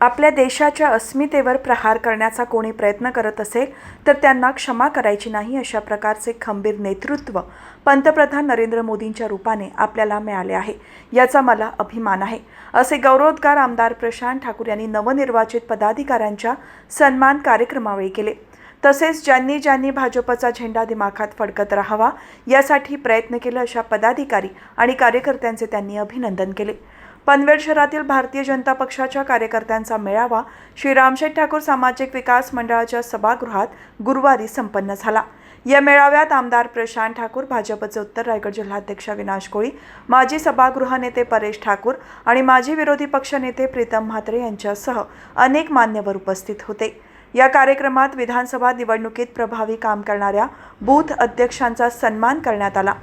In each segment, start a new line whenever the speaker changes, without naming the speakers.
आपल्या देशाच्या अस्मितेवर प्रहार करण्याचा कोणी प्रयत्न करत असेल तर त्यांना क्षमा करायची नाही अशा प्रकारचे खंबीर नेतृत्व पंतप्रधान नरेंद्र मोदींच्या रूपाने आपल्याला मिळाले आहे. याचा मला अभिमान आहे. असे गौरवोद्गार आमदार प्रशांत ठाकूर यांनी नवनिर्वाचित पदाधिकाऱ्यांच्या सन्मान कार्यक्रमावेळी केले. तसेच ज्यांनी ज्यांनी भाजपचा झेंडा दिमाखात फडकत राहावा यासाठी प्रयत्न केले अशा पदाधिकारी आणि कार्यकर्त्यांचे त्यांनी अभिनंदन केले. पनवेल शहरातील भारतीय जनता पक्षाच्या कार्यकर्त्यांचा मेळावा श्री रामशेठ ठाकूर सामाजिक विकास मंडळाच्या सभागृहात गुरुवारी संपन्न झाला. या मेळाव्यात आमदार प्रशांत ठाकूर भाजपचे उत्तर रायगड जिल्हाध्यक्ष विनाश कोळी माजी सभागृह नेते परेश ठाकूर आणि माजी विरोधी पक्षनेते प्रीतम म्हात्रे यांच्यासह अनेक मान्यवर उपस्थित होते. या कार्यक्रमात विधानसभा निवडणुकीत प्रभावी काम करणाऱ्या बूथ अध्यक्षांचा सन्मान करण्यात आला.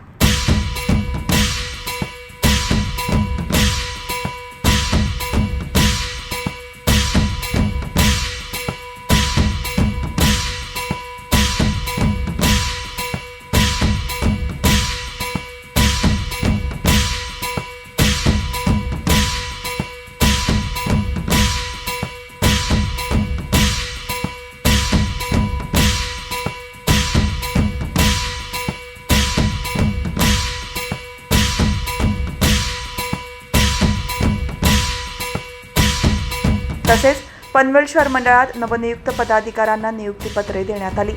पनवेल शहर मंडळात नवनियुक्त पदाधिकाऱ्यांना नियुक्तीपत्रे देण्यात आली.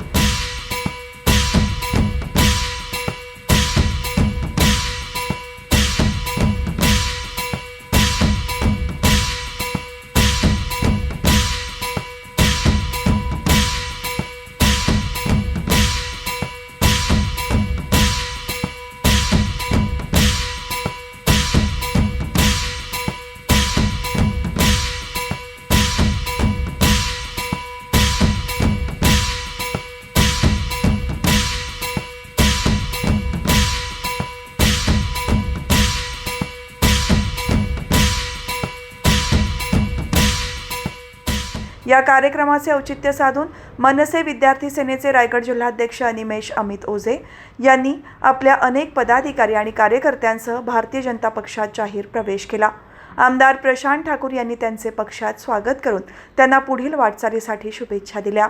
या कार्यक्रमाचे औचित्य साधून मनसे विद्यार्थी सेनेचे रायगड जिल्हाध्यक्ष अनिमेश अमित ओझे यांनी आपल्या अनेक पदाधिकारी आणि कार्यकर्त्यांसह भारतीय जनता पक्षात जाहीर प्रवेश केला. आमदार प्रशांत ठाकूर यांनी त्यांचे पक्षात स्वागत करून त्यांना पुढील वाटचालीसाठी शुभेच्छा दिल्या.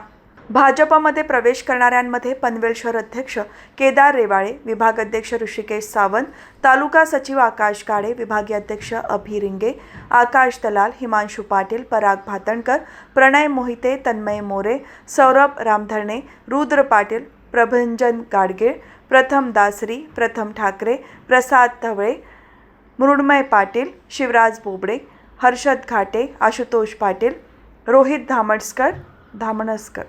भाजपमध्ये प्रवेश करणाऱ्यांमध्ये पनवेल शहर अध्यक्ष केदार रेवाळे विभाग अध्यक्ष ऋषिकेश सावंत तालुका सचिव आकाश गाडे विभागीय अध्यक्ष अभि रिंगे आकाश दलाल हिमांशू पाटील पराग भातणकर प्रणय मोहिते तन्मय मोरे सौरभ रामधरणे रुद्र पाटील प्रभंजन गाडगीळ प्रथम दासरी प्रथम ठाकरे प्रसाद धवळे मृण्मय पाटील शिवराज बोबडे हर्षद घाटे आशुतोष पाटील रोहित धामणस्कर धामणस्कर.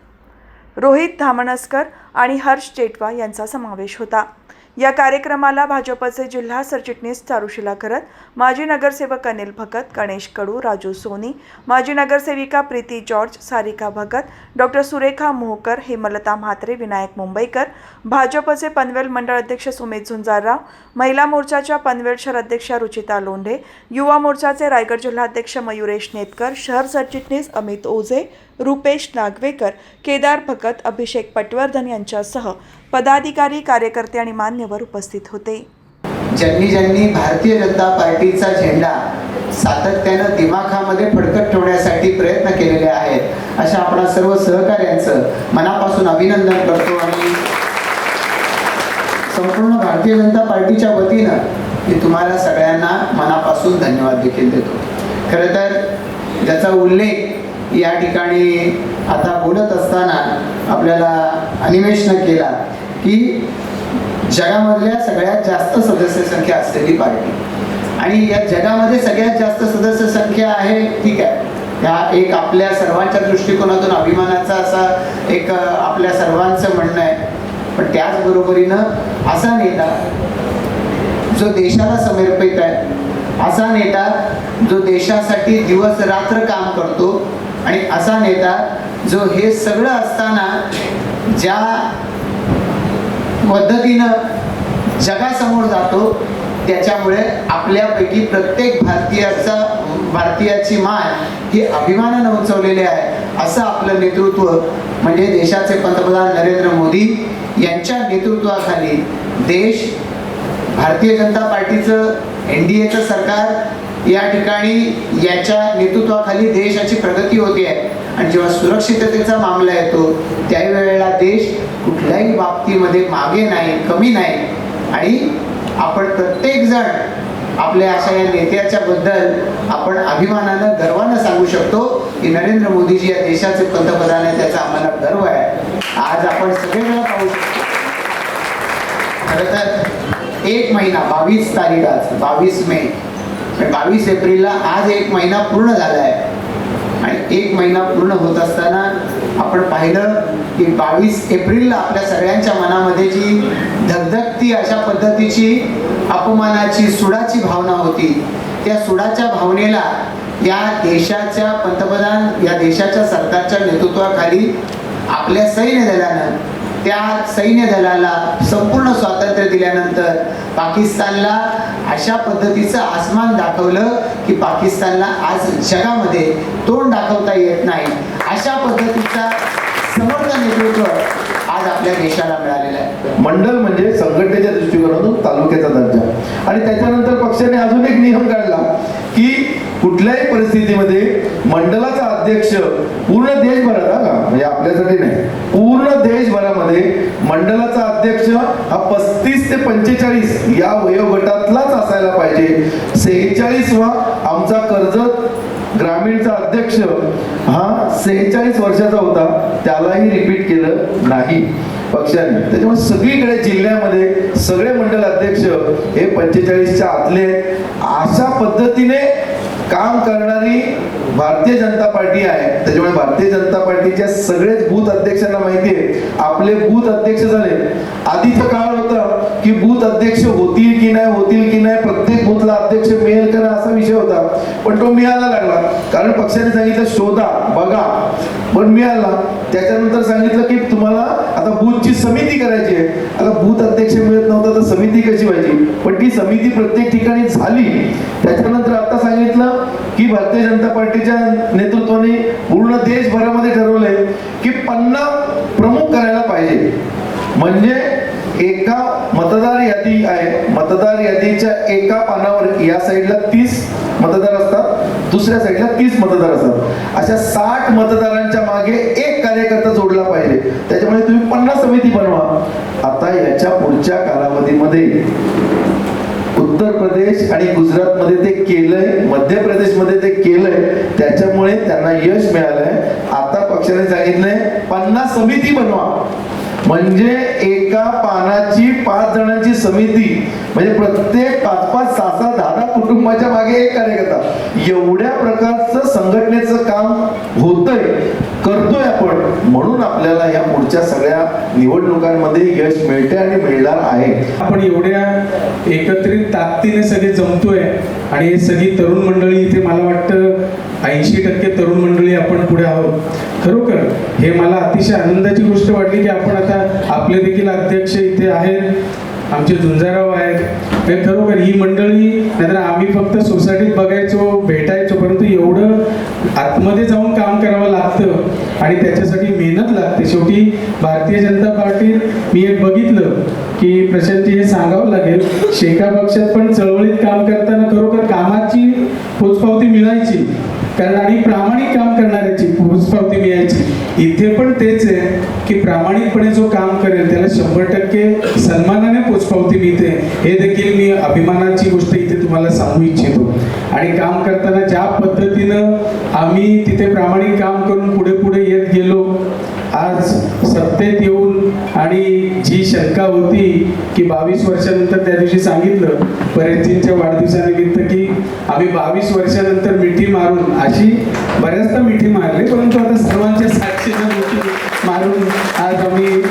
रोहित धामणस्कर आणि हर्ष जेटवा यांचा समावेश होता. या कार्यक्रमाला भाजपचे जिल्हा सरचिटणीस चारुशिला करत माजी नगरसेवक अनिल भगत गणेश कडू राजू सोनी माजी नगरसेविका प्रीती जॉर्ज सारिका भगत डॉक्टर सुरेखा मोहकर हेमलता म्हात्रे विनायक मुंबईकर भाजपचे पनवेल मंडळ अध्यक्ष सुमित झुंजारराव महिला मोर्चाच्या पनवेल शहर अध्यक्षा रुचिता लोंढे युवा मोर्चाचे रायगड जिल्हाध्यक्ष मयुरेश नेतकर शहर सरचिटणीस अमित ओझे रुपेश नागवेकर केदार भगत अभिषेक पटवर्धन यांच्यासह पदाधिकारी कार्यकर्ते आणि मान्यवर उपस्थित होते.
ज्यांनी ज्यांनी भारतीय जनता पार्टीचा झेंडा सातत्यानं दिमाखामध्ये फडकत ठेवण्यासाठी प्रयत्न केलेले आहेत अशा आपणा सर्व सहकार्यांचं मनापासून अभिनंदन करतो आणि संपूर्ण भारतीय जनता पार्टीच्या वतीनं मी तुम्हाला सगळ्यांना मनापासून धन्यवाद देखील देतो. खरं तर ज्याचा उल्लेख या ठिकाणी आता बोलत असताना आपल्याला अनिमेषनं केला की जगामधल्या सगळ्यात जास्त सदस्य संख्या असलेली पार्टी. आणि या जगामध्ये सगळ्यात जास्त सदस्य संख्या आहे ठीक आहे ह्या एक आपल्या सर्वांच्या दृष्टिकोनातून अभिमानाचा असा एक आपल्या सर्वांचं म्हणणं आहे. पण त्याचबरोबरीनं असा नेता जो देशाला समर्पित आहे असा नेता जो देशासाठी दिवस रात्र काम करतो आणि असा नेता जो हे सगळं असताना ज्या पद्धतीनं जगासमोर जातो त्याच्यामुळे आपल्यापैकी प्रत्येक भारतीयाचा भारतीयाची मान ही अभिमानानं उंचवलेली आहे. असं आपलं नेतृत्व म्हणजे देशाचे पंतप्रधान नरेंद्र मोदी यांच्या नेतृत्वाखाली देश भारतीय जनता पार्टीचं एन डी एचं सरकार या ठिकाणी याच्या नेतृत्वाखाली देशाची प्रगती होते आहे. आणि जेव्हा सुरक्षिततेचा मामला येतो त्यावेळेला देश कुठल्याही बाबतीमध्ये मागे नाही कमी नाही. आणि आपण प्रत्येक जण आपल्या अशा या नेत्याच्या बद्दल आपण अभिमानानं गर्वानं सांगू शकतो की नरेंद्र मोदीजी या देशाचे पंतप्रधान आहे त्याचा आम्हाला गर्व आहे. आज आपण सगळेजण पाहू शकतो. खरं तर एक महिना बावीस तारीख आज बावीस मे. बावीस एप्रिलला आज एक महिना पूर्ण झाला आहे आणि एक महिना पूर्ण होत असताना आपण पाहिलं की बावीस एप्रिलला आपल्या सगळ्यांच्या मनामध्ये जी धगधगती अशा पद्धतीची अपमानाची सुडाची भावना होती त्या सुडाच्या भावनेला या देशाच्या पंतप्रधान या देशाच्या सरकारच्या नेतृत्वाखाली आपल्या सैन्य दलानं त्या सैन्य दलाला संपूर्ण स्वातंत्र्य दिल्यानंतर पाकिस्तानला अशा पद्धतीचं आसमान दाखवलं की पाकिस्तानला आज जगामध्ये तोंड दाखवता येत नाही. अशा पद्धतीचा समर्थ नेतृत्व आज आपल्या देशाला मिळालेलं आहे.
मंडल म्हणजे संघटनेच्या दृष्टिकोनातून तालुक्याचा दर्जा. आणि त्याच्यानंतर पक्षाने अजून एक नियम काढला की कुठल्याही परिस्थितीमध्ये मंडलाचा अध्यक्ष पूर्ण देशभरात म्हणजे आपल्यासाठी नाही मध्ये मंडळाचा अध्यक्ष हा पस्तीस ते पंचेचाळीस या वयोगटातलाच असायला पाहिजे. सेहेचाळीसवा आमचा कर्जत ग्रामीणचा अध्यक्ष हा सेहेचाळीस वर्षाचा होता. त्यालाही रिपीट केलं नाही. पक्षाने. त्याच्यामुळे सगळीकडे जिल्ह्यामध्ये सगळे मंडल अध्यक्ष हे पंचेचाळीसच्या आतले अशा पद्धतीने काम करणारी भारतीय जनता पार्टी आहे. त्याच्यामुळे भारतीय जनता पार्टीच्या सगळेच बूथ अध्यक्षांना माहिती आहे. आपले बूथ अध्यक्ष झाले. आधीचं काळ होतं की बूथ अध्यक्ष होतील की नाही होतील की नाही प्रत्येक बूथला अध्यक्ष मिळेल का नाही असा विषय होता. पण तो मिळायला लागला. कारण पक्षाने सांगितलं शोधा बघा. पण मिळाला. त्याच्यानंतर सांगितलं की तुम्हाला आता बूथची समिती करायची आहे. आता बूथ अध्यक्ष मिळत नव्हता तर समिती कशी व्हायची? पण ती समिती प्रत्येक ठिकाणी झाली. त्याच्यानंतर भारतीय जनता पार्टीच्या नेतृत्वाने पूर्ण देशभरामध्ये ठरवलंय की पन्ना प्रमुख करायला पाहिजे. म्हणजे एका मतदार यादी आहे. मतदार यादीच्या एका पानावर या साईडला तीस मतदार असतात. दुसऱ्या साईडला तीस मतदार असतात. अशा साठ मतदारांच्या मागे एक कार्यकर्ता जोडला पाहिजे. त्याच्यामुळे तुम्ही पन्नास समिती बनवा. आता याच्या पुढच्या कालावधीमध्ये उत्तर प्रदेश आणि गुजरात मध्ये ते केलंय मध्य प्रदेशमध्ये ते केलंय त्याच्यामुळे त्यांना यश मिळालंय. आता पक्षाने सांगितलंय पन्नास समिती बनवा. म्हणजे एका पानाची पाच जणांची समिती म्हणजे प्रत्येक पाच पाच सहा सहा दहा दहा कुटुंबाच्या मागे एक कार्यकर्ता. एवढ्या प्रकारचं संघटनेचं काम होतंय. करतो पण म्हणून आपल्याला या पुढच्या सगळ्या निवडणुकांमध्ये यश मिळते आणि मिळणार आहे.
आपण एवढ्या एकत्रित ताकदीने सगळे जमतोय आणि हे सगळी तरुण मंडळी इथे मला वाटतं ऐंशी टक्के तरुण मंडळी आपण पुढे आहोत. खरोखर हे मला अतिशय आनंदाची गोष्ट वाटली की आपण आता आपले देखील अध्यक्ष इथे आहेत आमचे झुंजाराव आहेत. हे खरोखर ही मंडळी नाहीतर आम्ही फक्त सोसायटीत बघायचो भेटायचो परंतु एवढं आतमध्ये जाऊन काम करावं लागतं. आणि त्याच्यासाठी मेहनत लागते. शेवटी भारतीय जनता पार्टीत मी एक बघितलं की प्रशांतजी हे सांगावं लागेल शेका पक्षात पण चळवळीत काम करताना खरोखर कामाची पोचपावती मिळायची. कारण आणि प्रामाणिक काम करणाऱ्याची पोचपावती मिळायची. इथे पण तेच आहे की प्रामाणिकपणे जो काम करेल त्याला शंभर टक्के सन्मानाने पोचपावती मिळते. हे देखील मी अभिमानाची गोष्ट इथे तुम्हाला सांगू इच्छितो. आणि काम करताना ज्या पद्धतीनं आम्ही तिथे प्रामाणिक काम करून पुढे पुढे येत गेलो आज सत्तेत येऊन आणि जी शंका होती की बावीस वर्षानंतर त्या दिवशी सांगितलं परेशजींच्या वाढदिवसानिमित्त की आम्ही बावीस वर्षानंतर मिठी मारून अशी बऱ्याचदा मिठी मारली परंतु आता सर्वांच्या साक्षीनं मिठी मारून आज आम्ही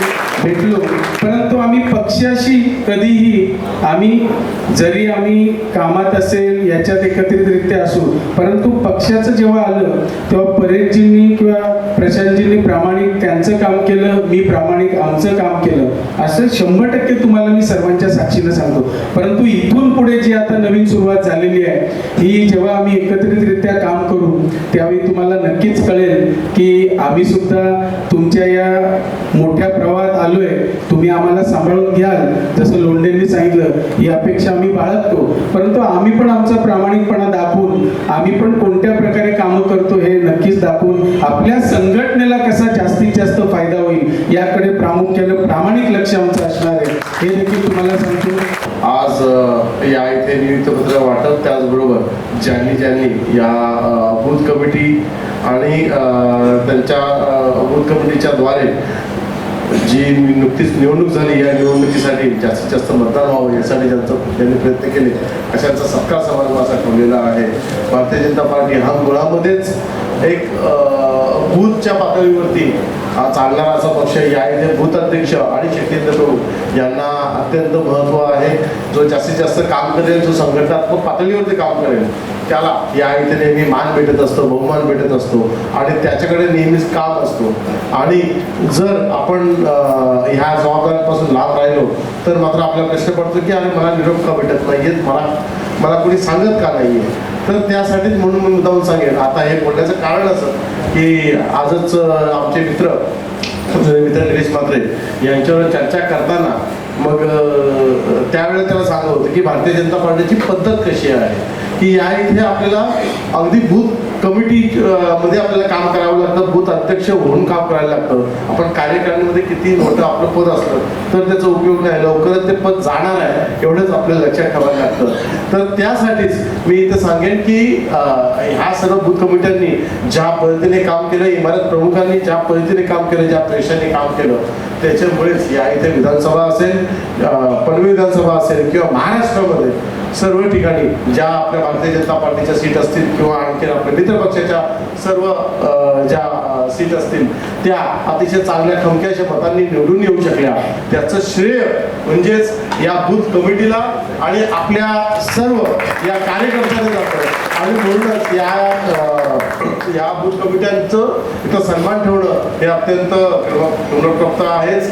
भेटलो. परंतु आम्ही पक्षाशी कधीही आम्ही जरी आम्ही कामात असेल याच्यात एकत्रितरित्या असू परंतु पक्षाचं जेव्हा आलं तेव्हा परेशजींनी किंवा प्रशांतजींनी प्रामाणिक त्यांचं काम केलं मी प्रामाणिक आमचं काम केलं. असं शंभर टक्के तुम्हाला मी सर्वांच्या साक्षीनं सांगतो. परंतु इथून पुढे जी आता नवीन सुरुवात झालेली आहे ही जेव्हा आम्ही एकत्रितरित्या काम करू त्यावेळी तुम्हाला नक्कीच कळेल की आम्ही सुद्धा तुमच्या या मोठ्या प्रवास आलोय तुम्ही आम्हाला सांभाळून घ्याल. जसं लोंढेंनी सांगितलं ही अपेक्षा आम्ही बाळगतो. परंतु आम्ही पण आमचा प्रामाणिकपणा दाखवून आम्ही पण कोणत्या प्रकारे कामं करतो हे नक्कीच दाखवून आपल्या संघटनेला कसा जास्तीत जास्त फायदा होईल याकडे प्रामुख्याने प्रामाणिक लक्ष आमचं असणार आहे. हे देखील तुम्हाला सांगतो.
आज या इथे नियुक्तपत्र वाटप त्याचबरोबर ज्यांनी ज्यांनी या बूथ कमिटी आणि त्यांच्या बूथ कमिटीच्या द्वारे जी नुकतीच निवडणूक झाली या निवडणुकीसाठी जास्तीत जास्त मतदान व्हावं यासाठी ज्यांचं त्यांनी प्रयत्न केले अशांचा सत्कार समारंभ असा ठेवलेला आहे. भारतीय जनता पार्टी हा मुळामध्येच एक बूथच्या पातळीवरती हा चालणारा असा पक्ष या इथे भूताध्यक्ष अध्यक्ष आणि शक्तींद्र प्रभू यांना अत्यंत महत्त्व आहे. जो जास्तीत जास्त काम करेल जो संघटनात्मक पातळीवरती काम करेल त्याला या इथे नेहमी मान भेटत असतो बहुमान भेटत असतो. आणि त्याच्याकडे नेहमीच काम असतो. आणि जर आपण ह्या जबाबदाऱ्यांपासून लांब राहिलो तर मात्र आपला प्रश्न पडतो की अरे मला निरोप का भेटत नाहीयेत? मला मला कोणी सांगत का नाही तर त्यासाठीच म्हणून मी मुद्दाम सांगेन. आता हे बोलण्याचं कारण असं की आजच आमचे मित्र मित्र गिरीश म्हात्रे यांच्यावर चर्चा करताना मग त्यावेळेला त्याला सांगत होतं की भारतीय जनता पार्टीची पद्धत कशी आहे? की या इथे आपल्याला अगदी बूथ कमिटी मध्ये आपल्याला काम करावं लागतं बूथ अध्यक्ष होऊन काम करायला लागतं. आपण कार्यकारणीमध्ये किती मोठं आपलं पद असलं तर त्याचा उपयोग नाही. लवकरच ते पद जाणार आहे एवढंच आपल्याला लक्षात ठेवायला लागतं. तर त्यासाठीच मी इथं सांगेन की ह्या सर्व बूथ कमिट्यांनी ज्या पद्धतीने काम केलं इमारत प्रमुखांनी ज्या पद्धतीने काम केलं ज्या प्रेक्षांनी काम केलं त्याच्यामुळेच या इथे विधानसभा असेल अं, पनवेल विधानसभा असेल किंवा महाराष्ट्रामध्ये सर्व ठिकाणी ज्या आपल्या भारतीय जनता पार्टीच्या सीट असतील किंवा आणखी आपल्या मित्र पक्षाच्या सर्व ज्या सीट असतील त्या अतिशय चांगल्या खमक्याच्या मतांनी निवडून येऊ शकल्या. त्याचं श्रेय म्हणजेच या बूथ कमिटीला आणि आपल्या सर्व या कार्यकर्त्यांना जातं. आणि म्हणूनच या या बूथ कमिट्यांचं इथं सन्मान ठेवणं हे अत्यंत गौरवप्राप्त आहेच.